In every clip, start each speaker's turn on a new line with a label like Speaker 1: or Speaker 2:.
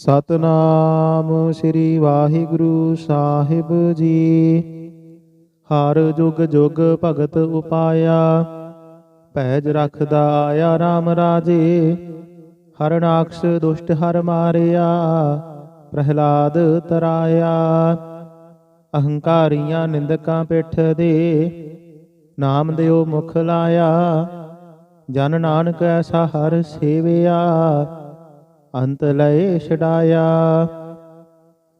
Speaker 1: ਸਤਨਾਮ ਸ੍ਰੀ ਵਾਹਿਗੁਰੂ ਸਾਹਿਬ ਜੀ। ਹਰ ਜੁਗ ਜੁਗ ਭਗਤ ਉਪਾਇਆ, ਭੈਜ ਰਖਦਾ ਆਇਆ RAM ਰਾਜੇ। ਹਰਨਾਕਸ਼ ਦੁਸ਼ਟ ਹਰ ਮਾਰਿਆ, ਪ੍ਰਹਿਲਾਦ ਤਰਾਇਆ। ਅਹੰਕਾਰੀਆਂ ਨਿੰਦਕਾਂ ਪਿੱਠ ਦੇ, ਨਾਮ ਦਿਓ ਮੁਖ ਲਾਇਆ। ਜਨ ਨਾਨਕ ਐਸਾ ਹਰ ਸੇਵਿਆ। ਅੰਤ ਲਏ ਛਡਾਇਆ।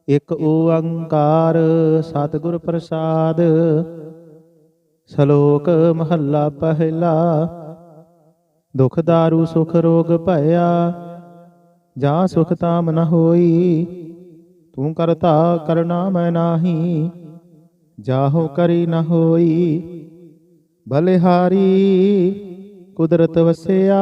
Speaker 1: ਇਕ ਓੰਕਾਰ ਸਤਿਗੁਰ ਪ੍ਰਸਾਦ। ਸ਼ਲੋਕ ਮਹੱਲਾ ਪਹਿਲਾ। ਦੁਖ ਦਾਰੂ ਸੁਖ ਰੋਗ ਭਇਆ। ਜਾ ਸੁਖ ਤਾਮ ਨ ਹੋਈ। ਤੂੰ ਕਰਤਾ ਕਰਨਾ ਮੈਂ ਨਾਹੀ। ਜਾਹੋ ਕਰੀ ਨ ਹੋਈ। ਬਲਿਹਾਰੀ ਕੁਦਰਤ ਵਸਿਆ।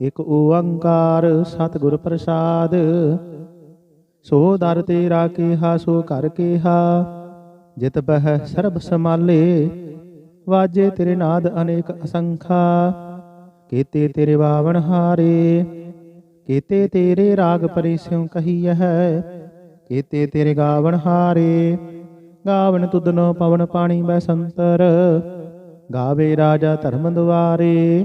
Speaker 1: ਇਕ ਓੰਕਾਰ ਸਤਿਗੁਰ ਪ੍ਰਸਾਦ। ਸੋ ਦਰ ਤੇਰਾ ਕੀਹਾ, ਸੋ ਕਰ ਕੇਹਾ। ਜਿਤ ਬਹਿ ਸਰਬ ਸਮਾਲੇ ਵਾਜੇ ਤੇਰੇ ਨਾਦ ਅਨੇਕ ਅਸੰਖਾ। ਕੀਤੇ ਤੇਰੇ ਬਾਵਣ ਹਾਰੇ, ਕੀਤੇ ਤੇਰੇ ਰਾਗ ਪਰਿਸਿਉ ਕਹੀਐ ਕੀਤੇ ਤੇਰੇ ਗਾਵਣ ਹਾਰੇ, ਗਾਵਣ ਤੁਧਨੋ ਪਵਨ ਪਾਣੀ ਬੈਸੰਤਰ। ਗਾਵੇ ਰਾਜਾ ਧਰਮ ਦੁਆਰੇ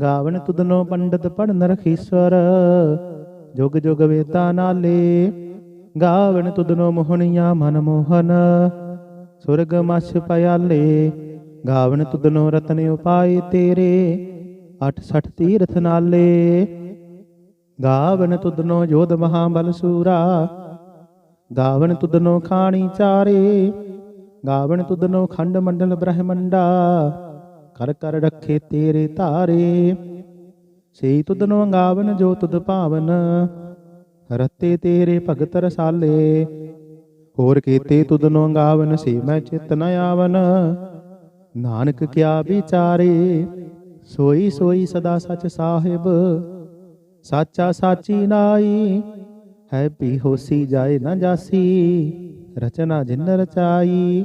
Speaker 1: ਗਾਵਣ ਤੁਧਨੋ ਪੰਡਤ ਪੜਨ ਰਖੀਸਵਰ। ਜੁਗ ਜੁਗ ਵੇਤਾ ਨਾਲੇ ਗਾਵਣ ਤੁਧਨੋ ਮੋਹਣੀਆਂ ਮਨ ਮੋਹਨ। ਸੁਰਗ ਮਛ ਪਿਆਲੇ ਗਾਵਣ ਤੁਧਨੋ ਰਤਨ ਉਪਾਏ ਤੇਰੇ। 68 ਤੀਰਥ ਨਾਲੇ ਗਾਵਣ ਤੁਧਨੋ ਜੋਧ ਮਹਾਬਲ ਸੂਰਾ। ਗਾਵਣ ਤੁਧਨੋ ਖਾਣੀ ਚਾਰੇ ਗਾਵਣ ਤੁਧਨੋ ਖੰਡ ਮੰਡਲ ਬ੍ਰਹਮੰਡਾ। ਕਰ ਕਰ ਰੱਖੇ ਤੇਰੇ ਧਾਰੇ। ਸਈ ਤੁਧਨੋ ਗਾਵਨ ਜੋ ਤੁਧ ਭਾਵਨ। ਰਤੇ ਤੇਰੇ ਭਗਤ ਰਸਾਲੇ। ਹੋਰ ਕੀਤੇ ਤੁਧਨੋ ਗਾਵਨ ਸੇ ਮੈਂ ਚਿਤ ਨ ਆਵਨ। ਨਾਨਕ ਕਿਆ ਵਿਚਾਰੇ, ਸੋਈ ਸੋਈ ਸਦਾ ਸਚ ਸਾਹਿਬ। ਸਾਚਾ ਸਾਚੀ ਨਾਈ ਹੈ ਪੀ ਹੋਸੀ ਜਾਏ ਨਾ ਜਾਸੀ। ਰਚਨਾ ਜਿਨ ਰਚਾਈ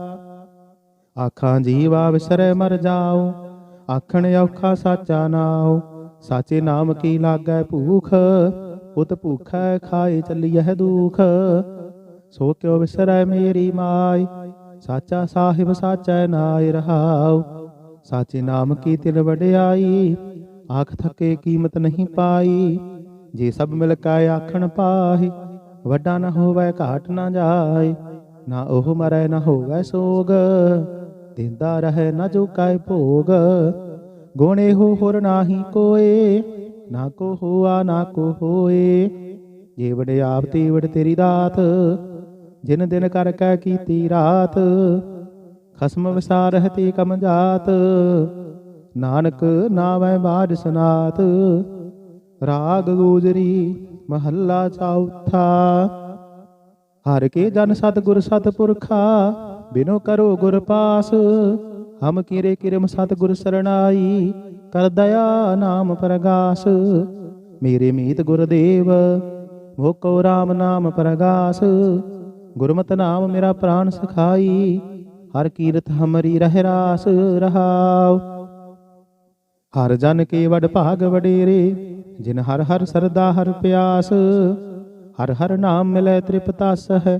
Speaker 1: ਆਖਾਂ ਜੀਵਾ ਵਿਸਰੈ ਮਰ ਜਾਉ, ਆਖਣ ਔਖਾ ਸਾਚਾ ਨਾਉ। ਸਾਚੇ ਨਾਮ ਕੀ ਲਾਗੈ ਭੂਖ, ਉਤ ਭੂਖੈ ਖਾਏ ਚੱਲੀਐ ਦੁਖ। ਸੋ ਕਿਉ ਵਿਸਰੈ ਮੇਰੀ ਮਾਈ, ਸਾਚਾ ਸਾਹਿਬ ਸਾਚੈ ਨਾਇ ਰਹਾਉ। ਸਾਚੇ ਨਾਮ ਕੀ ਤਿਲ ਵਡਿਆਈ, ਆਖ ਥਕੇ ਕੀਮਤ ਨਹੀਂ ਪਾਈ। ਜੇ ਸਭ ਮਿਲ ਕੇ ਆਖਣ ਪਾਹੀ, ਵੱਡਾ ਨਾ ਹੋਵੇ ਘਾਟ ਨਾ ਜਾਏ ਨਾ ਉਹ ਮਰੈ, ਨਾ ਹੋਵੇ ਸੋਗ ਦਿੰਦਾ ਰਹੇ ਨਾ ਜੋ ਕਾਇ ਭੋਗ। ਗੁਣੇ ਹੋ ਹੋਰ ਨਾਹੀ ਕੋਏ, ਨਾ ਕੋ ਹੋਆ, ਨਾ ਕੋ ਹੋਏ। ਜੇ ਵਡਿਆਪ ਤੇ ਤੇਰੀ ਦਾਤ, ਜਿਨ ਦਿਨ ਕਰ ਕੈ ਕੀਤੀ ਰਾਤ। ਖਸਮ ਵਿਸਾਰਹਿ ਤੇ ਕਮ ਜਾਤ, ਨਾਨਕ ਨਾਵੈ ਬਾਦ ਸਨਾਤ। ਰਾਗ ਗੂਜਰੀ ਮਹੱਲਾ ਚੌਥਾ। ਹਰ ਕੇ ਜਨ ਸਤਿ ਗੁਰ ਸਤ ਪੁਰਖਾ ਬਿਨੋ ਕਰੋ ਗੁਰ ਪਾਸ, ਹਮ ਕਿਰੇ ਕਿਰਮ ਸਤਿਗੁਰ ਸਰਣਾਈ, ਕਰ ਦਇਆ ਨਾਮ ਪ੍ਰਗਾਸ। ਮੇਰੇ ਮੀਤ ਗੁਰਦੇਵ ਮੋਕੋ RAM ਨਾਮ ਪ੍ਰਗਾਸ। ਗੁਰਮਤਿ ਨਾਮ ਮੇਰਾ ਪ੍ਰਾਨ ਸਖਾਈ, ਹਰ ਕੀਰਤ ਹਮਰੀ ਰਹਿ ਰਾਸ ਰਹਾਉ। ਹਰ ਜਨ ਕੇ ਵਡ ਭਾਗ ਵਡੇਰੇ, ਜਿਨ ਹਰ ਹਰ ਸਰਦਾ ਹਰ ਪਿਆਸ। ਹਰ ਹਰ ਨਾਮ ਮਿਲੈ ਤ੍ਰਿਪਤਾਸ ਹੈ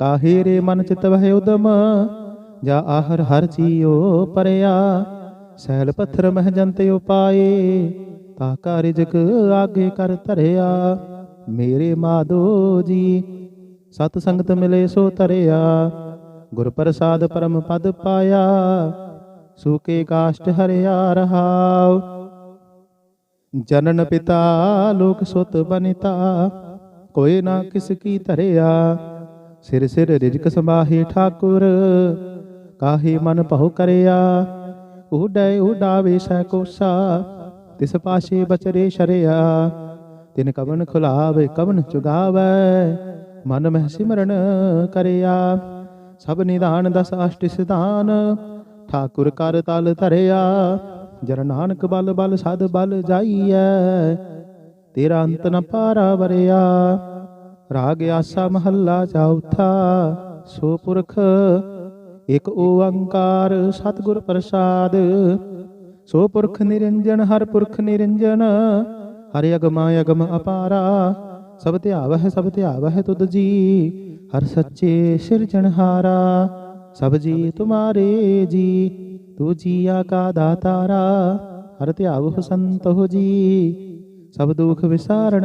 Speaker 1: ਕਾਹੇ ਰੇ ਮਨ ਚਿਤ ਵਹਿ ਉਦਮ, ਜਾ ਆਹਰ ਹਰ ਚੀਓ ਪਰਿਆ। ਸੈਲ ਪੱਥਰ ਮਹਿ ਜੰਤ ਉਪਾਏ, ਤਾ ਕਾ ਰਿਜਕ ਆਗੇ ਕਰ ਧਰਿਆ। ਮੇਰੇ ਮਾਦੋ ਜੀ, ਸਤ ਸੰਗਤ ਮਿਲੇ ਸੋ ਤਰਿਆ ਗੁਰ ਪ੍ਰਸਾਦ ਪਰਮ ਪਦ ਪਾਇਆ ਸੂਕੇ ਕਾਸ਼ਟ ਹਰਿਆ ਰਹਾਉ। ਜਨਨ ਪਿਤਾ, ਲੋਕ ਸੁਤ ਬਨਿਤਾ, ਕੋਈ ਨਾ ਕਿਸ ਕੀ ਧਰਿਆ। ਸਿਰ ਸਿਰ ਰਿਜਕ ਸਮਾਹੇ ਠਾਕੁਰ, ਕਾਹੇ ਮਨ ਭਉ ਕਰਿਆ? ਉਡੈ ਉਡਾਵੇ ਸੈ ਕੋਸਾ, ਤਿਸ ਪਾਸ਼ੇ ਬਚਰੇ ਸ਼ਰਿਆ। ਤਿਨ ਕਵਨ ਖੁਲਾਵੇ, ਕਵਨ ਚੁਗਾਵੇ, ਮਨ ਮਹਿ ਸਿਮਰਨ ਕਰਿਆ। ਸਭ ਨਿਦਾਨ ਦਸ ਅਸ਼ਟ ਸਿਧਾਨ, ਠਾਕੁਰ ਕਰ ਤਲ ਧਰਿਆ। ਜਰ ਨਾਨਕ ਬਲ ਬਲ ਸਦ ਬਲ ਜਾਈਐ, ਤੇਰਾ ਅੰਤ ਨ ਪਾਰਾ ਵਰਿਆ। ਰਾਗ ਆਸਾ ਮਹੱਲਾ ਚੌਥਾ ਸੋ ਪੁਰਖ, ਇਕ ਓੰਕਾਰ ਸਤਿਗੁਰ ਪ੍ਰਸਾਦ। ਸੋ ਪੁਰਖ ਨਿਰੰਜਨ, ਹਰ ਪੁਰਖ ਨਿਰੰਜਨ, ਹਰਿ ਅਗਮਾ ਅਗਮ ਅਪਾਰਾ। ਸਭ ਧਿਆਵਹਿ ਸਭ ਧਿਆਵਹਿ ਤੁਧ ਜੀ, ਹਰ ਸੱਚੇ ਸਿਰਜਣਹਾਰਾ ਸਭ ਜੀ ਤੁਮਾਰੇ ਜੀ, ਤੂ ਜੀਆ ਕਾ ਦਾਤਾਰਾ। ਹਰ ਧਿਆਵਹੁ ਸੰਤੋ ਜੀ, ਸਭ ਦੁਖ ਵਿਸਾਰਣ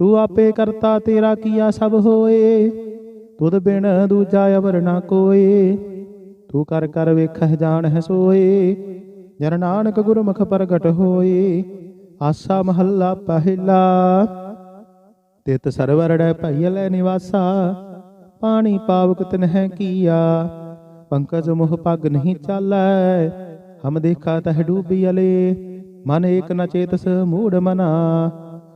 Speaker 1: ਤੂੰ ਆਪੇ ਕਰਤਾ ਤੇਰਾ ਕੀਆ ਸਭ ਹੋਏ। ਤੁਧ ਬਿਨ ਦੂਜਾ ਅਵਰ ਨਾ ਕੋਏ। ਤੂੰ ਕਰ ਕਰ ਵੇਖਹਿ ਜਾਣਹਿ ਸੋਏ। ਜਨ ਨਾਨਕ ਗੁਰਮੁਖ ਪ੍ਰਗਟ ਹੋਏ। ਆਸਾ ਮਹੱਲਾ ਪਹਿਲਾ। ਤਿਤ ਸਰਵਰੜੈ ਭਈਲੇ ਨਿਵਾਸਾ। ਪਾਣੀ ਪਾਵਕ ਤਿਨਹਿ ਕੀਆ। ਪੰਕਜ ਮੋਹ ਪਗ ਨਹੀਂ ਚਾਲੈ। ਹਮ ਦੇਖਾ ਤਹ ਡੂਬੀ ਅਲੇ। ਮਨ ਏਕ ਨ ਚੇਤਸ ਮੂੜ ਮਨਾ।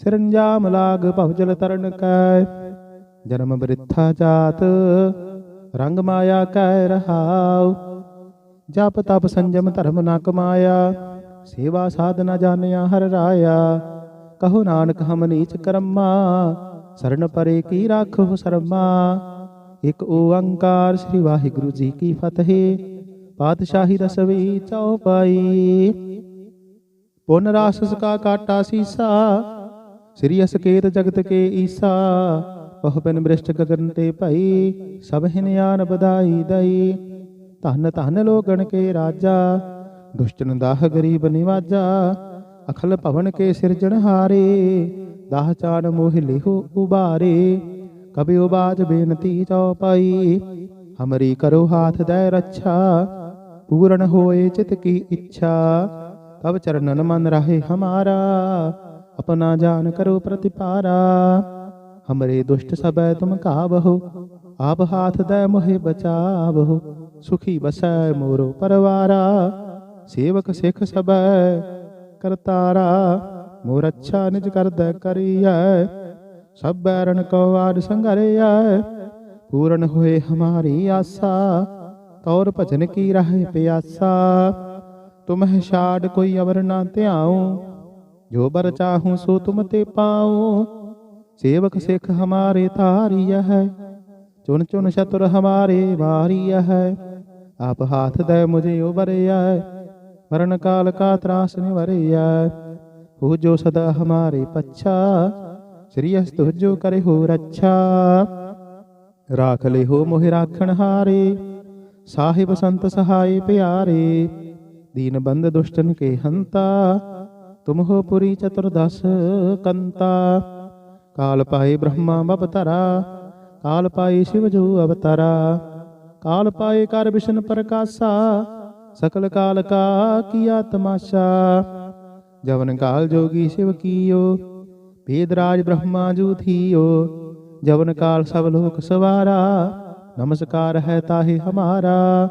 Speaker 1: ਸਿਰੰਜਾਮ ਲਾਗ ਭਵਜਲ ਤਰਨ ਕੈ। ਜਨਮ ਬ੍ਰਿਥਾ ਜਾਤ, ਰੰਗ ਮਾਇਆ ਕਹਿ ਰਹਾਉ। ਜਪ ਤਪ ਸੰਜਮ ਧਰਮ ਨ ਕਮਾਇਆ, ਸੇਵਾ ਸਾਧਨਾ ਜਾਣਿਆ ਹਰ ਰਾਇਆ। ਕਹੋ ਨਾਨਕ ਹਮ ਨੀਚ ਕਰਮਾ, ਸਰਨ ਪਰੇ ਕੀ ਰਾਖੋ ਸਰਮਾ। ਇਕ ਓੰਕਾਰ ਸ੍ਰੀ ਵਾਹਿਗੁਰੂ ਜੀ ਕੀ ਫਤਿਹ, ਪਾਤਸ਼ਾਹੀ ਰਸਵੀ ਚਉਪਾਈ। ਪੁਨ ਰਾਸਸ ਕਾ ਕਾਟਾ ਸੀਸਾ ਸ੍ਰੀ ਅਸਕੇਤ ਜਗਤ ਕੇ ਈਸਾ, ਬਹੁ ਬਿਨ ਬ੍ਰਿਸ਼ਟ ਗਗਨ ਤੇ ਭਈ, ਸਭ ਹਿਨਿਆਨ ਬਧਾਈ ਦਈ। ਧਨ ਧਨ ਲੋਗਣ ਕੇ ਰਾਜਾ ਦੁਸ਼ਟਨ ਦਾਹ ਗਰੀਬ ਨਿਵਾਜਾ, ਅਖਲ ਭਵਨ ਕੇ ਸਿਰਜਣ ਹਾਰੇ, ਦਾਹ ਚਾਨ ਮੋਹ ਲਿਹੋ ਉਬਾਰੇ। ਕਬਿ ਉਬਾਜ ਬੇਨਤੀ ਚਉਪਾਈ ਹਮਰੀ ਕਰੋ ਹਾਥ ਦੈ ਰੱਛਾ, ਪੂਰਨ ਹੋਏ ਚਿਤ ਕੀ ਇੱਛਾ ਤਬ ਚਰਨਨ ਮਨ ਰਹੇ ਹਮਾਰਾ। ਆਪਣਾ ਜਾਨ ਕਰੋ ਪ੍ਰਤਿਪਾਰਾ। ਹਮਰੇ ਦੁਸ਼ਟ ਸਭੈ ਤੁਮ ਕਾਬਹੁ ਆਪ ਹਾਥ ਦੈ ਮੋਹਿ ਬਚਾਵਹੁ, ਸੁਖੀ ਬਸੈ ਮੋਰੋ ਪਰਵਾਰਾ। ਸੇਵਕ ਸਿਖ ਸਭੈ ਕਰਤਾਰਾ, ਮੋਰ ਅੱਛਾ ਨਿਜ ਕਰਦੈ ਕਰੀਐ, ਸਭ ਬੈਰਨ ਕੋ ਵਾਰ ਸੰਗਰਿਆ ਪੂਰਨ ਹੋਏ ਹਮਾਰੀ ਆਸਾ, ਤੌਰ ਭਜਨ ਕੀ ਰਹਿ ਪਿਆਸਾ। ਤੁਮਹਿ ਛਾੜ ਕੋਈ ਅਵਰ ਨਾ ਧਿਆਉ ਜੋ ਬਰ ਚਾਹੂੰ ਸੋ ਤੁਮ ਤੇ ਪਾਉ ਸੇਵਕ ਸਿਖ ਹਮਾਰੇ ਧਾਰਿਆ ਹੈ। ਚੁਨ ਚੁਨ ਸ਼ਤੁਰ ਹਮਾਰੇ ਵਾਰਿਆ ਹੈ। ਆਪ ਹਾਥ ਦੇ ਮੁਝੇ ਉਬਰਿਆ ਮਰਨ ਕਾਲ ਕਾ ਤਰਾਸ ਨਿਵਰਿਆ ਹੋ। ਜੋ ਸਦਾ ਹਮਾਰੇ ਪੱਛਾ। ਸ੍ਰੀ ਅਸਤੁ ਜੋ ਕਰੇ ਹੋ ਰੱਛਾ। ਰਾਖ ਲੈ ਹੋ ਮੋਹਿ ਰਾਖਣ ਹਾਰੇ। ਸਾਹਿਬ ਸੰਤ ਸਹਾਈ ਪਿਆਰੇ। ਦੀਨ ਬੰਦ ਦੁਸ਼ਟਨ ਕੇ ਹੰਤਾ। ਤੁਮ ਹੋ ਪੁਰੀ ਚਤੁਰਦਸ ਕੰਤਾ। ਕਾਲ ਪਾਈ ਬ੍ਰਹਮਾ ਅਵਤਾਰਾ, ਕਾਲ ਪਾਈ ਸ਼ਿਵ ਜੋ ਅਵਤਾਰਾ। ਕਾਲ ਪਾਈ ਕਰ ਵਿਸ਼ਨ ਪ੍ਰਕਾਸ਼ਾ, ਸਕਲ ਕਾਲ ਕਾ ਕੀਆ ਤਮਾਸ਼ਾ ਜਵਨ ਕਾਲ ਜੋਗੀ ਸ਼ਿਵ ਕੀਓ ਭੇਦਰਾਜ ਬ੍ਰਹਮਾ ਜੂ ਥੀਓ। ਜਵਨ ਕਾਲ ਸਭ ਲੋਕ ਸਵਾਰਾ, ਨਮਸਕਾਰ ਹੈ ਤਾਹੀ ਹਮਾਰਾ।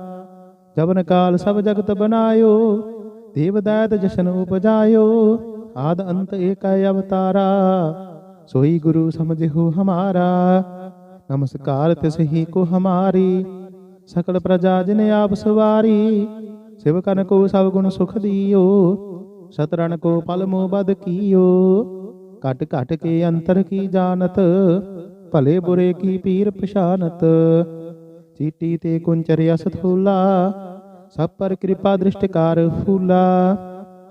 Speaker 1: ਜਵਨ ਕਾਲ ਸਭ ਜਗਤ ਬਨਾਇਓ ਦੇਵਦਾਤ ਜਸ਼ਨ ਉਪਜਾਇਓ ਆਦ ਅੰਤ ਏਕ ਅਵਤਾਰਾ ਸੋਈ ਗੁਰੂ ਸਮਝਿਓ ਹਮਾਰਾ ਨਮਸਕਾਰ ਤਿਸਹੀ ਕੋ ਹਮਾਰੀ ਸਕਲ ਪ੍ਰਜਾ ਜਿਨ ਆਪ ਸਵਾਰੀ ਸਿਵ ਕਨ ਕੋ ਸਭ ਗੁਣ ਸੁਖ ਦਿਓ ਸਤਰਣ ਕੋ ਪਲ ਮੋ ਬਦ ਕੀਓ ਘਟ ਘਟ ਕੇ ਅੰਤਰ ਕੀ ਜਾਣਤ ਭਲੇ ਬੁਰੇ ਕੀ ਪੀਰ ਪਛਾਨਤ ਚੀਟੀ ਤੇ ਕੁੰਚਰ ਅਸਥੂਲਾ ਸਭ ਪਰ ਕਿਰਪਾ ਦ੍ਰਿਸ਼ਟਕਾਰ ਫੂਲਾ,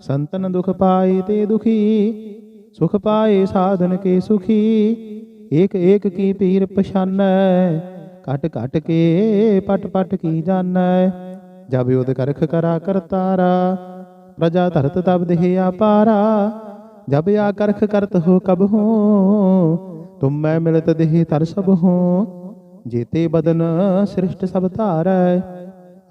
Speaker 1: ਸੰਤਨ ਦੁਖ ਪਾਏ ਤੇ ਦੁਖੀ, ਸੁਖ ਪਾਏ ਸਾਧਨ ਕੇ ਸੁਖੀ, ਏਕ ਏਕ ਕੀ ਪੀਰ ਪਛਾਨੈ, ਘਟ ਘਟ ਕੇ ਪਟ ਪਟ ਕੀ ਜਾਣੈ ਜਬ ਯੋਧ ਕਰਖ ਕਰਾ ਕਰਤਾਰਾ ਪ੍ਰਜਾ ਧਰਤ ਤਬ ਦੇਹ ਆਪਾਰਾ, ਜਬ ਆ ਕਰਖ ਕਰਤ ਹੋ ਕਬ ਹੋ, ਤੁਮ ਮੈਂ ਮਿਲਤ ਦੇਹ ਤਰ ਸਭ ਹੋ, ਜੀਤੇ ਬਦਨ ਸ੍ਰਿਸ਼ਟ ਸਭ ਧਾਰੈ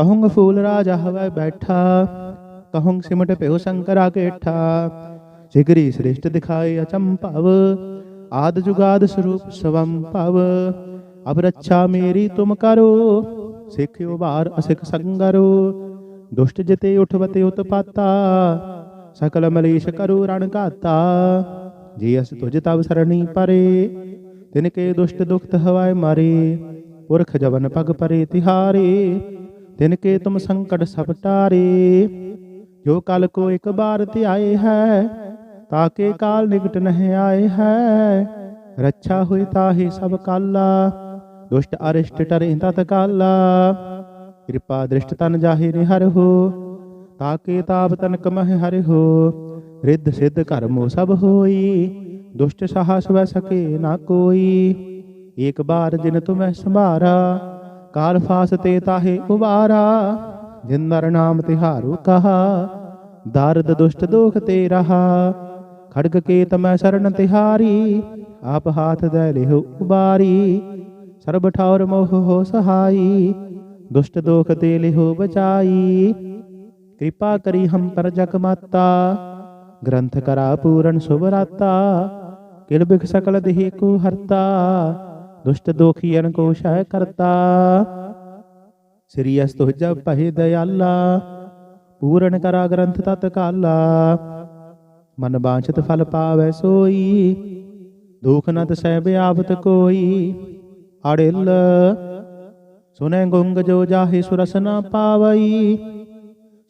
Speaker 1: ਕਹੂੰਗ ਫੂਲ ਰਾਜਾ ਹਵੈ ਬੈਠਾ ਕਹੂੰਗ ਸਿਮਟ ਭਇਓ ਸ਼ੰਕਰਾ ਕੇਠਾ ਜਿਗਰੀ ਸ੍ਰਿਸ਼ਟ ਦਿਖਾਏ ਅਚੰਭਵ ਆਦ ਜੁਗਾਦ ਸਰੂਪ ਸਵੰ ਭਵ ਅਬ ਰੱਛਾ ਮੇਰੀ ਤੁਮ ਕਰੋ ਸਿੱਖਿਓ ਬਾਰ ਅਸਿਖ ਸੰਗਰੋ ਦੁਸ਼ਟ ਜਿਤੇ ਉਠਵਤੇ ਉਤਪਾਤਾ ਸਕਲ ਮਲੇਸ਼ ਕਰੋ ਰਣ ਘਾਤਾ ਜੀ ਅਸ ਤੁਜ ਤਬ ਸਰਣੀ ਪਰੇ ਤਿਨ ਕੇ ਦੁਸ਼ਟ ਦੁਖਤ ਹਵਾਏ ਮਾਰੇ ਪੁਰਖ ਜਵਨ ਪਗ ਪਰੇ ਤਿਹਾਰੇ ਤਿਨ ਕੇ ਤੁਮ ਸੰਕਟ ਸਭ ਟਾਰੇ, ਜੋ ਕਲ ਕੋ ਇੱਕ ਬਾਰ ਧਿਆਏ ਹੈ ਤਾਕੇ ਕਾਲ ਨਿਕਟ ਨਹਿ ਆਏ ਹੈ। ਰੱਛਾ ਹੋਈ ਤਾਹੀ ਸਭ ਕਾਲਾ, ਦੁਸ਼ਟ ਅਰਿਸ਼ਟ ਟਰੇ ਤਤ ਕਾਲਾ ਕਿਰਪਾ ਦ੍ਰਿਸ਼ਟ ਤਨ ਜਾਹੇ ਨਿਹਰ ਹੋ ਤਾਕੇ ਤਾਪ ਤਨ ਕਮਹਿ ਹਰਿ ਹੋ। ਰਿੱਧ ਸਿੱਧ ਕਰਮੋ ਸਭ ਹੋਈ, ਦੁਸ਼ਟ ਸਾਹਸ ਵੈ ਸਕੇ ਨਾ ਕੋਈ। ਏਕ ਬਾਰ ਜਿਨ ਤੁਮੈ ਸੰਭਾਰਾ ਕਾਲ ਫਾਸ ਤੇ ਤਾਹੇ ਉਬਾਰਾ ਜਿਨ ਨਰ ਨਾਮ ਤਿਹਾਰੂ ਕਹਾ, ਦਰਦ ਦੁਸ਼ਟ ਦੋਖ ਤੇ ਰਹਾ, ਖੜਗ ਕੇ ਤਮੈ ਸਰਣ ਤਿਹਾਰੀ ਆਪ ਹਾਥ ਦੇ ਲਿਹੁ ਉਬਾਰੀ, ਸਰਬ ਠੌਰ ਮੋਹ ਹੋ ਸਹਾਈ, ਦੁਸ਼ਟ ਦੋਖ ਤੇ ਲਿਹੁ ਬਚਾਈ, ਕਿਰਪਾ ਕਰੀ ਹਮ ਪਰ ਜਗ ਮਾਤਾ, ਗ੍ਰੰਥ ਕਰਾ ਪੂਰਨ ਸੁਭਰਾਤਾ ਕਿਲ ਬਿਖ ਸਕਲ ਦੇਹ ਕੋ ਹਰਤਾ ਦੁਸ਼ਟ ਦੋਖੀਨ ਕੋ ਸ਼ੈ ਕਰਤਾ। ਸ੍ਰੀ ਅਸਤੁ ਜਬ ਪਹਿ ਦਇਆਲਾ, ਪੂਰਨ ਕਰਾ ਗ੍ਰੰਥ ਤਤ ਕਾਲਾ। ਮਨ ਬਾਂਛਤ ਫਲ ਪਾਵੈ ਸੋਈ, ਦੁਖ ਨ ਤਸੈ ਬਿਆਵਤ ਕੋਈ। ਅੜਿਲ ਸੁਨੈ ਗੁੰਗ ਜੋ ਜਾਹੇ ਸੁਰਸ ਨ ਪਾਵਈ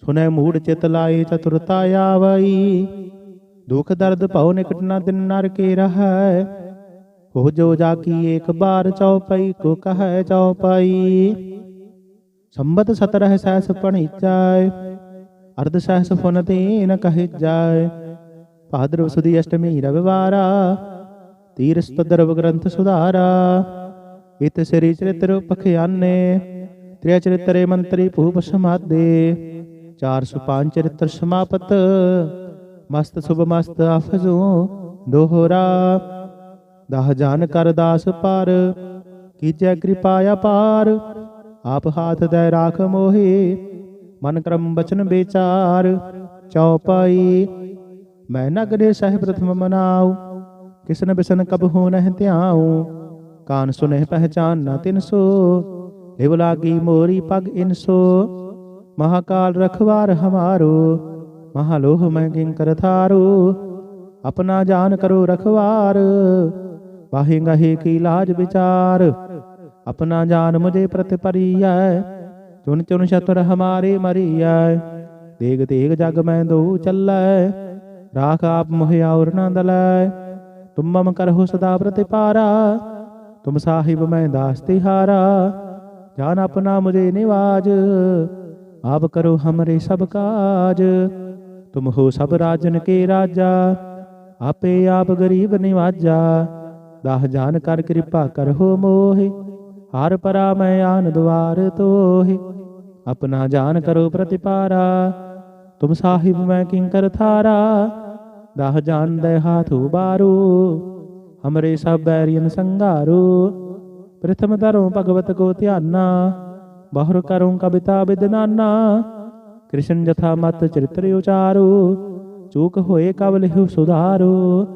Speaker 1: ਸੁਨੈ ਮੂੜ ਚਿਤ ਲਾਏ ਚਤੁਰਤਾ ਆਵਈ। ਦੁਖ ਦਰਦ ਭਉ ਨਿਕਟ ਨ ਦਿਨ ਨਰ ਕੇ ਰਹੈ ਹੋ ਜੋ ਜਾ ਕੀ ਏਕ ਬਾਰ ਚਉਪਈ ਕੋ ਕਹੈ ਚਉਪਈ ਸੰਬਤ ਸਤਰਹ ਸਹਿਸ ਪਣੀਚੈ ਅਰਧ ਸਹਿਸ ਫੁਨ ਤੀਨ ਕਹਿ ਜਾਏ ਭਾਦਰਵ ਸੁਦੀ ਅਸ਼ਟਮੀ ਰਵਿਵਾਰਾ ਤੀਰ ਸਤਦਰਵ ਗ੍ਰੰਥ ਸੁਧਾਰਾ। ਇਤ ਸ੍ਰੀ ਚਰਿਤ੍ਰ ਪਖਿਆਨੇ ਤ੍ਰਿਆ ਚਰਿਤਰੇ ਮੰਤਰੀ ਭੂਪ ਸਮਾਦੇ। 405 ਚਰਿਤ੍ਰ ਸਮਾਪਤ, ਮਸਤ ਸੁਭ ਮਸਤ ਅਫਜ਼ੂ ਦੋਹਰਾ। ਦਹ ਜਾਨ ਕਰ ਦਾਸ ਪਰ ਕੀਜੈ ਕਿਰਪਾ ਅਪਾਰ। ਆਪ ਹਾਥ ਦੈ ਰਾਖ ਮੋਹੇ, ਮਨ ਕਰਮ ਬਚਨ ਵਿਚਾਰ ਚੌਪਾਈ ਮੈਂ ਨਗਰੇ ਸਹਿ ਪ੍ਰਥਮ ਮਨਾਉ, ਕਿਸਨ ਬਿਸਨ ਕਬ ਹੋ ਨਹਿ ਧਿਆਉ। ਕਾਨ ਸੁਨਹਿ ਪਹਿਚਾਨ ਨਾ ਤਿਨ ਸੋ, ਲਿਵ ਲਾਗੀ ਮੋਰੀ ਪਗ ਇਨ ਸੋ। ਮਹਾਕਾਲ ਰਖਵਾਰ ਹਮਾਰੋ, ਮਹਾਲੋਹ ਮੈਂ ਕਿੰਕਰ ਥਾਰੋ। ਆਪਣਾ ਜਾਨ ਕਰੋ ਰਖਵਾਰ ਵਾਹੇ ਗਹੇ ਕੀ ਲਾਜ ਵਿਚਾਰ? ਆਪਣਾ ਜਾਨ ਮੁਝੇ ਪ੍ਰਤਿ ਪਰੀਐ ਚੁਨ ਚੁਨ ਸ਼ਤਰ ਹਮਾਰੇ ਮਰੀਐ। ਦੇਗ ਦੇਗ ਜਗ ਮੈਂ ਦੋ ਚੱਲੈ। ਰਾਖ ਆਪ ਮੋਹਿ ਔਰ ਨਾ ਦਲੈ। ਤੁਮ ਮਮ ਕਰਹੁ ਸਦਾ ਪ੍ਰਤਿਪਾਰਾ ਤੁਮ ਸਾਹਿਬ ਮੈਂ ਦਾਸ ਤਿਹਾਰਾ ਜਾਨ ਆਪਣਾ ਮੁਝੇ ਨਿਵਾਜ। ਆਪ ਕਰੋ ਹਮਰੇ ਸਭ ਕਾਜ। ਤੁਮ ਹੋ ਸਭ ਰਾਜਨ ਕੇ ਰਾਜਾ। ਆਪੇ ਆਪ ਗਰੀਬ ਨਿਵਾਜਾ। ਦਾਹ ਜਾਨ ਕਰ ਕਿਰਪਾ ਕਰਹੁ ਮੋਹਿ, ਹਰ ਪਰਾ ਮੈਂ ਆਨ ਦਵਾਰ ਤੋਹਿ। ਆਪਣਾ ਜਾਨ ਕਰੋ ਪ੍ਰਤਿਪਾਰਾ, ਤੁਮ ਸਾਹਿਬ ਮੈਂ ਕਿੰਕਰ ਥਾਰਾ। ਦਾਹ ਜਾਣਦੇ ਹਾਥੂ ਬਾਰੂ, ਹਮਰੇ ਸਭ ਬੈਰੀਨ ਸੰਘਾਰੂ। ਪ੍ਰਥਮ ਧਰੋ ਭਗਵਤ ਕੋ ਧਿਆਨਾ, ਬਾਹਰ ਕਰੂੰ ਕਵਿਤਾ ਬਿਦਨਾਨਾ ਕ੍ਰਿਸ਼ਨ ਜਥਾ ਮਤ ਚਰਿਤ੍ਰ ਉਚਾਰੂ, ਚੂਕ ਹੋਏ ਕਬ ਲਿਹੁ ਸੁਧਾਰੂ।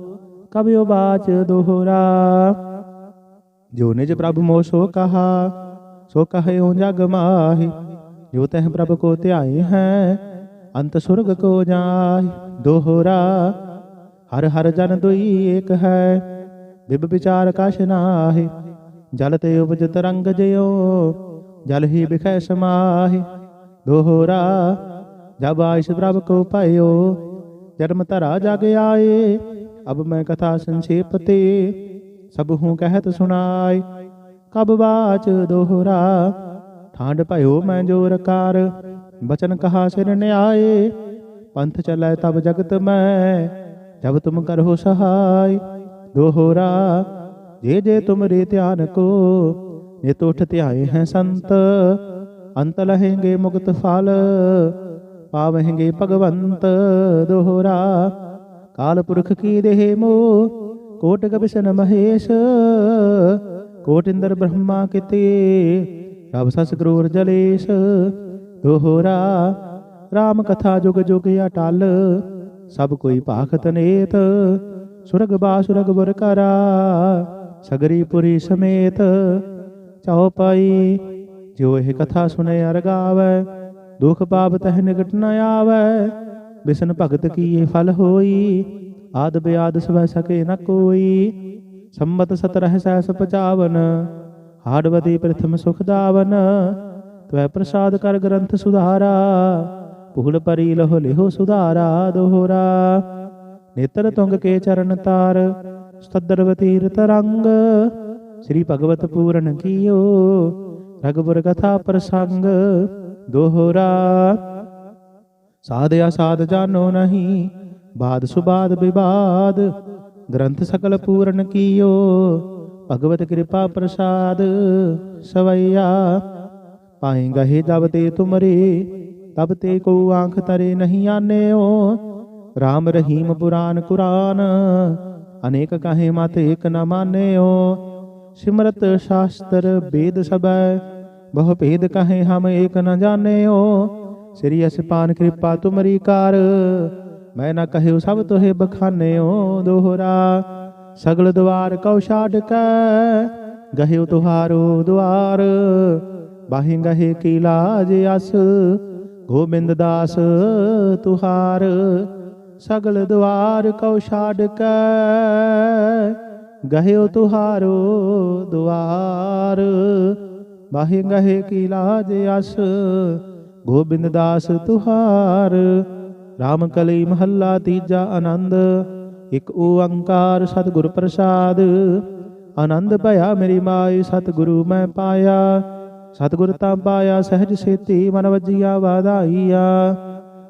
Speaker 1: ਕਬਿਓ ਬਾਚ ਦੋਹਰਾ। ਜੋ ਨਿਜ ਪ੍ਰਭ ਮੋ ਸੋ ਕਹਾ, ਸੋ ਕਹਿਓ ਜਗ ਮਾਹੀ। ਜੋ ਤਹ ਪ੍ਰਭ ਕੋ ਧਿਆਏ ਹੈ, ਅੰਤ ਸੁਰਗ ਕੋ ਜਾਹਿ। ਦੋਹਰਾ, ਹਰ ਹਰ ਜਨ ਦੁਈ ਏਕ ਹੈ, ਬਿਬ ਵਿਚਾਰ ਕਛ ਨਾਹਿ। ਜਲ ਤੇ ਉਪਜ ਤਰੰਗ ਜਿਉ, ਜਲ ਹੀ ਬਿਖੈ ਸਮਾਹਿ। ਦੋਹਰਾ, ਜਬ ਆਇਸ ਪ੍ਰਭ ਕੋ ਪਾਇਓ, ਜਨਮ ਧਰਾ ਜਗ ਆਏ। ਅਬ ਮੈਂ ਕਥਾ ਸੰਖੇਪ ਤੇ ਸਭ ਹੂੰ ਕਹਿਤ ਸੁਣਾਈ ਕਬ ਬਾਚ ਦੋਹਰਾ ਠਾਂਡ ਭਇਓ ਮੈਂ ਜੋਰ ਕਾਰ। ਬਚਨ ਕਹਾ ਸਿਰ ਨਿਆਏ, ਪੰਥ ਚਲੈ ਤਬ ਜਗਤ ਮੈਂ, ਜਬ ਤੁਮ ਕਰੋ ਸਹਾਈ ਦੋਹਰਾ, ਜੇ ਜੇ ਤੁਮਰੇ ਧਿਆਨ ਕੋ, ਨਿਤ ਉਠ ਧਿਆਏ ਹੈ ਸੰਤ। ਅੰਤ ਲਹੇਂਗੇ ਮੁਕਤ ਫਲ, ਪਾਵਹਿੰਗੇ ਭਗਵੰਤ। ਦੋਹਰਾ ਕਾਲ ਪੁਰਖ ਕੀ ਦੇਹ ਮੋ ਕੋਟ ਕਬਿਸ਼ਨ ਮਹੇਸ਼ ਕੋਟ ਇੰਦਰ ਬ੍ਰਹਮਾ ਕਿਤੇ ਰਬ ਸਸ ਕਰੂਰ ਜਲੇਸ਼ ਦੋਹਰਾ RAM ਕਥਾ ਜੁਗ ਜੁਗ ਅਟਲ ਸਭ ਕੋਈ ਭਾਖਤ ਨੇਤ ਸੁਰਗ ਬਾਸੁਰਗ ਬੁਰ ਕਰਾ ਸਗਰੀ ਪੁਰੀ ਸਮੇਤ ਚਉਪਾਈ ਜੋ ਇਹ ਕਥਾ ਸੁਨੇ ਅਰ ਗਾਵੈ ਦੁਖ ਪਾਪ ਤਹਿ ਨਿਕਟ ਨ ਆਵੈ ਬਿਸ਼ਨ ਭਗਤ ਕੀ ਫਲ ਹੋਈ? ਆਦ ਬਿਆਦ ਸਵੈ ਸਕੇ ਨ ਕੋਈ। ਸੰਮਤ ਸਤ ਰਹਿ ਸੈਸ ਪਚਾਵਨ ਹਾੜਵਤੀ ਪ੍ਰਥਮ ਸੁਖ ਦਾਵਨ। ਤਵੈ ਪ੍ਰਸਾਦ ਕਰ ਗ੍ਰੰਥ ਸੁਧਾਰਾ। ਭੂਲ ਪਰੀ ਲਹੁ ਲਿਹੋ ਸੁਧਾਰਾ ਦੋਹਰਾ। ਨੇਤਰ ਤੁੰਗ ਕੇ ਚਰਨ ਤਾਰ। ਸਤਦਰਵਤੀ ਤਰੰਗ ਸ੍ਰੀ ਭਗਵਤ ਪੂਰਨ ਕੀਓ। ਰਗਬੁਰ ਕਥਾ ਪ੍ਰਸੰਗ। ਦੋਹਰਾ। ਸਾਧਿਆ ਸਾਧ ਜਾਣੋ ਨਹੀਂ, ਬਾਦ ਸੁਬਾਦ ਵਿਵਾਦ ਗ੍ਰੰਥ ਸਕਲ ਪੂਰਨ ਕੀਓ, ਭਗਵਤ ਕਿਰਪਾ ਪ੍ਰਸਾਦ ਸਵਈਆ। ਪਾਏਗਾ ਹੈ ਜਬ ਤੇ ਤੁਮਰੇ, ਤਬ ਤੇ ਕੋ ਆਂਖ ਤਰੇ ਨਹੀਂ ਆਨਿਓ। RAM ਰਹੀਮ ਪੁਰਾਨ ਕੁਰਾਨ, ਅਨੇਕ ਕਹੇ ਮਤ ਏਕ ਨ ਮਾਨਿਓ। ਸਿਮਰਤ ਸ਼ਾਸਤਰ ਵੇਦ ਸਬੈ ਬਹੁ ਭੇਦ ਕਹੇ ਹਮ ਏਕ ਨ ਜਾਣਿਓ। ਸ੍ਰੀ ਅਸਪਾਨ ਕਿਰਪਾ ਤੁਮਰੀ ਕਾਰ। ਮੈਂ ਨਾ ਕਹਿਓ ਸਭ ਤੋਹਿ ਬਖਾਨਿਓ ਦੋਹਰਾ। ਸਗਲ ਦਵਾਰ ਕਉ ਛਾੜ ਕੈ ਗਹਿਓ ਤੁਹਾਰੋ ਦੁਆਰ। ਬਾਹਿ ਗਹੇ ਕੀ ਲਾਜ ਅਸ, ਗੋਬਿੰਦ ਦਾਸ ਤੁਹਾਰ। ਸਗਲ ਦਵਾਰ ਕਉ ਛਾੜ ਕੈ ਗਹਿਓ ਤੁਹਾਰੋ ਦੁਆਰ। ਬਾਹਿ ਗਹੇ ਕੀ ਲਾਜ ਅਸ ਗੋਬਿੰਦ ਦਾਸ ਤੁਹਾਰ RAM ਕਲੀ ਮਹੱਲਾ ਤੀਜਾ ਆਨੰਦ, ਇਕ ਓੰਕਾਰ ਸਤਿਗੁਰ ਪ੍ਰਸਾਦ। ਆਨੰਦ ਭਇਆ ਮੇਰੀ ਮਾਈ, ਸਤਿਗੁਰੂ ਮੈਂ ਪਾਇਆ। ਸਤਿਗੁਰ ਤਾਂ ਪਾਇਆ, ਸਹਿਜ ਸੇਤੀ ਮਨ ਵਜੀਆ ਵਾਧਾਈਆ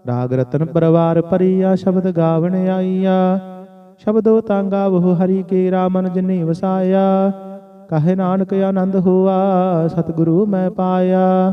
Speaker 1: ਰਾਗ ਰਤਨ ਪਰਵਾਰ ਪਰੀਆ ਸ਼ਬਦ ਗਾਵਣ ਆਈਆ। ਸ਼ਬਦੋ ਤਾਂ ਗਾਵੋ, ਹਰੀ ਕੇ ਰਾਮਨ ਜਿਨੇ ਵਸਾਇਆ। ਕਹੇ ਨਾਨਕ ਆਨੰਦ ਹੋਆ, ਸਤਿਗੁਰੂ ਮੈਂ ਪਾਇਆ।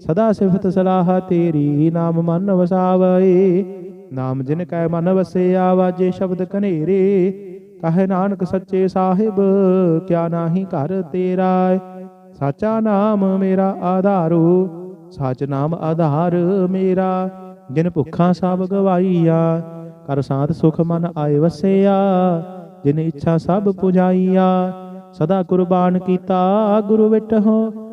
Speaker 1: ਸਦਾ ਸਿਫਤ ਸਲਾਹ ਤੇਰੀ, ਨਾਮ ਮਨ ਵਸਾਵਈ ਨਾਮ ਜਿਨ ਕੈ ਮਨ ਵਸੇ ਵਾਜੇ ਸ਼ਬਦ ਕਨੇਰੇ ਕਹੇ ਨਾਨਕ ਸੱਚੇ ਸਾਹਿਬ, ਕਿਆ ਨਾਹੀ ਘਰ ਤੇਰਾ ਸਾਚਾ ਨਾਮ ਮੇਰਾ ਆਧਾਰੂ, ਸਾਚ ਨਾਮ ਆਧਾਰ ਮੇਰਾ। ਜਿਨ ਭੁੱਖਾਂ ਸਭ ਗਵਾਈਆ ਕਰ ਸਾਥ ਸੁਖ ਮਨ ਆਏ ਵਸਿਆ। ਜਿਨ ਇੱਛਾ ਸਭ ਪੁਜਾਈਆ, ਸਦਾ ਕੁਰਬਾਨ ਕੀਤਾ, ਗੁਰੂ ਵਿਟਹੁ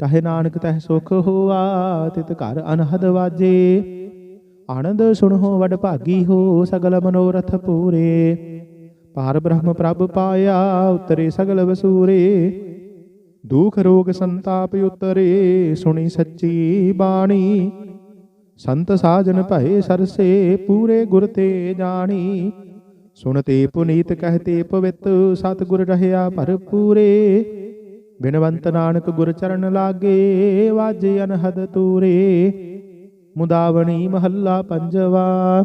Speaker 1: ਕਹੇ ਨਾਨਕ ਤਹਿ ਸੁਖ ਹੋਆ, ਤਿਤ ਘਰ ਅਨਹਦ ਵਾਜੇ। ਆਨੰਦ ਸੁਣੋ ਵਡ ਭਾਗੀ ਹੋ, ਸਗਲ ਮਨੋਰਥ ਪੂਰੇ। ਪਾਰ ਬ੍ਰਹਮ ਪ੍ਰਭ ਪਾਇਆ, ਉਤਰੇ ਸਗਲ ਵਸੂਰੇ। ਦੁਖ ਰੋਗ ਸੰਤਾਪ ਉਤਰੇ, ਸੁਣੀ ਸੱਚੀ ਬਾਣੀ। ਸੰਤ ਸਾਜਨ ਭਏ ਸਰਸੇ, ਪੂਰੇ ਗੁਰ ਤੇ ਜਾਣੀ। ਸੁਣਤੇ ਪੁਨੀਤ ਕਹਤੇ ਪਵਿੱਤ ਸਤਿਗੁਰ ਰਹਿਆ ਭਰਪੂਰੇ। ਬਿਨਵੰਤ ਨਾਨਕ ਗੁਰ ਚਰਨ ਲਾਗੇ, ਵਾਜੇ ਅਨਹਦ ਤੂਰੇ। ਮੁਦਾਵਣੀ ਮਹੱਲਾ ਪੰਜਵਾ।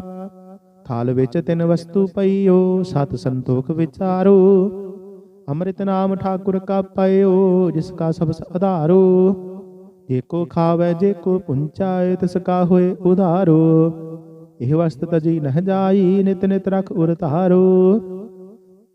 Speaker 1: ਥਾਲ ਵਿੱਚ ਤਿੰਨ ਵਸਤੂ ਪਈਓ, ਸਤ ਸੰਤੋਖ ਵਿਚਾਰੋ। ਅੰਮ੍ਰਿਤ ਨਾਮ ਠਾਕੁਰ ਕਾ ਪਇਓ, ਜਿਸ ਕਾ ਸਭ ਆਧਾਰੋ ਜੇ ਕੋ ਖਾਵੇ, ਜੇ ਕੋ ਪੁੰਚਾਏ, ਤਿਸ ਕਾ ਹੋਏ ਉਧਾਰੋ। ਇਹ ਵਸਤ ਤਜੀ ਨਹ ਜਾਈ, ਨਿਤ ਨਿਤ ਰਖ ਉਰ ਧਾਰੋ।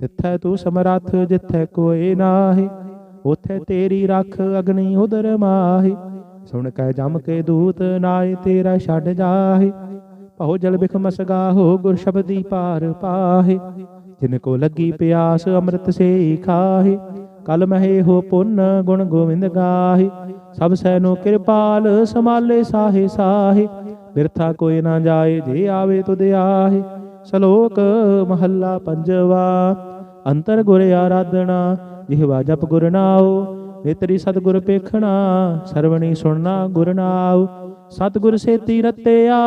Speaker 1: ਤਿੱਥੈ ਤੂੰ ਸਮਰੱਥ ਜਿੱਥੈ ਕੋਈ ਨਾਹੀ, ਉਥੇ ਤੇਰੀ ਰੱਖ ਅਗਨੀ ਉਦਰ ਮਾਹੀ। ਸੁਣ ਕੈ ਜਮ ਕੇ ਦੂਤ ਨਾਏ ਤੇਰਾ ਛੱਡ ਜਾਹੇ। ਭਉ ਜਲ ਬਿਖ ਮਸਗਾ ਗੁਰ ਸ਼ਬਦੀ ਪਾਰ ਪਾਹੇ। ਜਿਨ ਕੋ ਲੱਗੀ ਪਿਆਸ ਅੰਮ੍ਰਿਤ ਸੇ ਖਾਹੇ। ਕਲ ਮਹੇ ਹੋ ਪੁੰਨ ਗੁਣ ਗੋਵਿੰਦ ਗਾਹੇ। ਸਭ ਸੈਨੋ ਕਿਰਪਾਲ ਸਮਾਲੇ ਸਾਹੇ ਸਾਹੇ। ਬਿਰਥਾ ਕੋਈ ਨਾ ਜਾਏ, ਜੇ ਆਵੇ ਤੁਧ ਆਹੇ। ਸ਼ਲੋਕ ਮਹੱਲਾ ਪੰਜਵਾ। ਅੰਤਰ ਗੁਰ ਆਰਾਧਨਾ, ਜਿਹਵਾ ਜਪ ਗੁਰ ਨਾਉ, ਨੇਤਰੀ ਸਤਿਗੁਰ ਪੇਖਣਾ, ਸਰਵਣੀ ਸੁਣਨਾ ਗੁਰ ਨਾਉ। ਸਤਿਗੁਰ ਸੇਤੀ ਰਤਿਆ,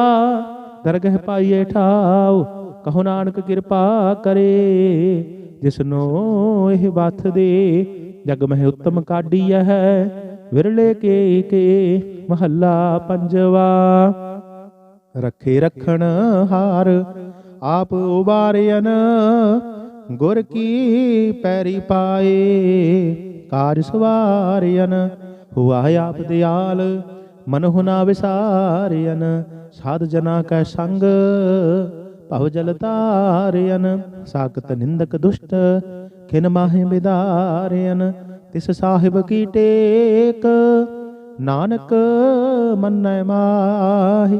Speaker 1: ਦਰਗਹ ਪਾਈਏ ਠਾਉ, ਕਹੋ ਨਾਨਕ ਕਿਰਪਾ ਕਰੇ। ਜਿਸਨੋ ਇਹ ਬਥ ਦੇ, ਜਗ ਮਹਿ ਉੱਤਮ ਕਾਢੀਐ ਹੈ, ਵਿਰਲੇ ਕੇ ਕੇ ਮਹੱਲਾ ਪੰਜਵਾ। ਰੱਖੇ ਰਖਣ ਹਾਰ ਆਪ ਉਬਾਰਿਆਨ ਗੁਰ ਕੀ ਪੈਰੀ ਪਾਏ ਕਾਜ ਸਵਾਰਿਆਨ ਹੁਆ ਆਪ ਦਿਆਲ ਮਨ ਹੁਨਾ ਵਿਸਾਰਿਆਨ ਸਾਧ ਜਨਾ ਕੈ ਸੰਗ, ਭਵ ਜਲ ਤਾਰਿਆਨ ਸਾਖਤ ਨਿੰਦਕ ਦੁਸ਼ਟ, ਖਿਨ ਮਾਹਿ ਬਿਦਾਰਿਆਨ ਤਿਸ ਸਾਹਿਬ ਕੀ ਟੇਕ, ਨਾਨਕ ਮੰਨੈ ਮਾਹੀ।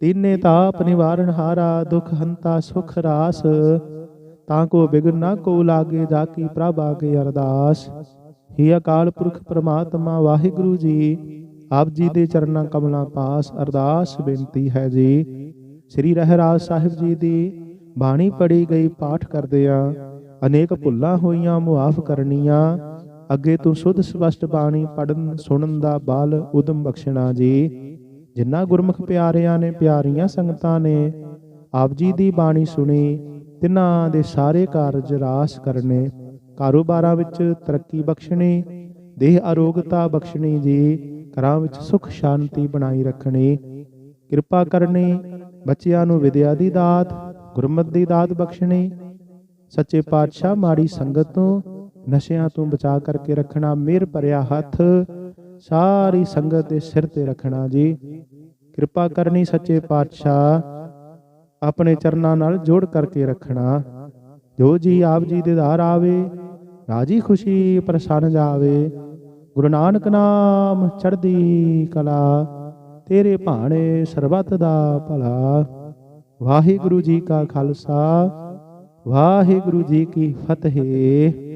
Speaker 1: ਤੀਨੇ ਤਾਪ ਨਿਵਾਰਨ ਹਾਰਾ ਦੁਖ ਹੰਤਾ ਸੁਖ ਰਾਸ। ਤਾਂ ਕੋ ਬਿਗਨ ਨਾ ਕੋ ਲਾਗੇ ਜਾ ਕੀ ਪ੍ਰਭ ਆਗੇ ਅਰਦਾਸ। ਹੀ ਅਕਾਲ ਪੁਰਖ ਪ੍ਰਮਾਤਮਾ ਵਾਹਿਗੁਰੂ ਜੀ। ਆਪ ਜੀ ਦੇ ਚਰਨਾਂ ਕਮਲਾਂ ਪਾਸ ਅਰਦਾਸ ਬੇਨਤੀ ਹੈ ਜੀ। ਸ੍ਰੀ ਰਹਿਰਾਜ ਸਾਹਿਬ ਜੀ ਦੀ ਬਾਣੀ ਪੜੀ ਗਈ ਪਾਠ ਕਰਦਿਆਂ ਅਨੇਕ ਭੁੱਲਾਂ ਹੋਈਆਂ ਮੁਆਫ ਕਰਨੀਆਂ। ਅੱਗੇ ਤੋਂ ਸੁਧ ਸਪਸ਼ਟ ਬਾਣੀ ਪੜਨ ਸੁਣਨ ਦਾ ਬਲ ਉਦਮ ਬਖਸ਼ਣਾ ਜੀ। ਜਿਨ੍ਹਾਂ ਗੁਰਮੁਖ ਪਿਆਰਿਆਂ ਨੇ ਪਿਆਰੀਆਂ ਸੰਗਤਾਂ ਨੇ ਆਪ ਜੀ ਦੀ ਬਾਣੀ ਸੁਣੀ, ਤਿਨਾਂ ਦੇ ਸਾਰੇ ਕਾਰਜ ਰਾਸ ਕਰਨੇ, ਕਾਰੋਬਾਰਾਂ ਵਿੱਚ ਤਰੱਕੀ ਬਖਸ਼ਣੀ, ਦੇਹ ਅਰੋਗਤਾ ਬਖਸ਼ਣੀ ਜੀ, ਘਰਾਂ ਵਿੱਚ ਸੁਖ ਸ਼ਾਂਤੀ ਬਣਾਈ ਰੱਖਣੀ, ਕਿਰਪਾ ਕਰਨੀ, ਬੱਚਿਆਂ ਨੂੰ ਵਿਦਿਆ ਦੀ ਦਾਤ, ਗੁਰਮਤਿ ਦੀ ਦਾਤ ਬਖਸ਼ਣੀ, ਸੱਚੇ ਪਾਤਸ਼ਾਹ ਮਾੜੀ ਸੰਗਤ ਤੋਂ, ਨਸ਼ਿਆਂ ਤੋਂ ਬਚਾ ਕਰਕੇ ਰੱਖਣਾ, ਮਿਹਰ ਭਰਿਆ ਹੱਥ ਸਾਰੀ ਸੰਗਤ ਦੇ ਸਿਰ ਤੇ ਰੱਖਣਾ ਜੀ। ਕਿਰਪਾ ਕਰਨੀ ਸੱਚੇ ਪਾਤਸ਼ਾਹ, ਆਪਣੇ ਚਰਨਾਂ ਨਾਲ ਜੋੜ ਕਰਕੇ ਰੱਖਣਾ। ਜੋ ਜੀ ਆਪ ਜੀ ਦੇ ਧਾਰ ਆਵੇ, ਰਾਜੀ ਖੁਸ਼ੀ ਪ੍ਰਸੰਨ ਜਾਵੇ। ਗੁਰੂ ਨਾਨਕ ਨਾਮ ਚੜ੍ਹਦੀ ਕਲਾ, ਤੇਰੇ ਭਾਣੇ ਸਰਬੱਤ ਦਾ ਭਲਾ। ਵਾਹਿਗੁਰੂ ਜੀ ਕਾ ਖਾਲਸਾ, ਵਾਹਿਗੁਰੂ ਜੀ ਕੀ ਫਤਿਹ।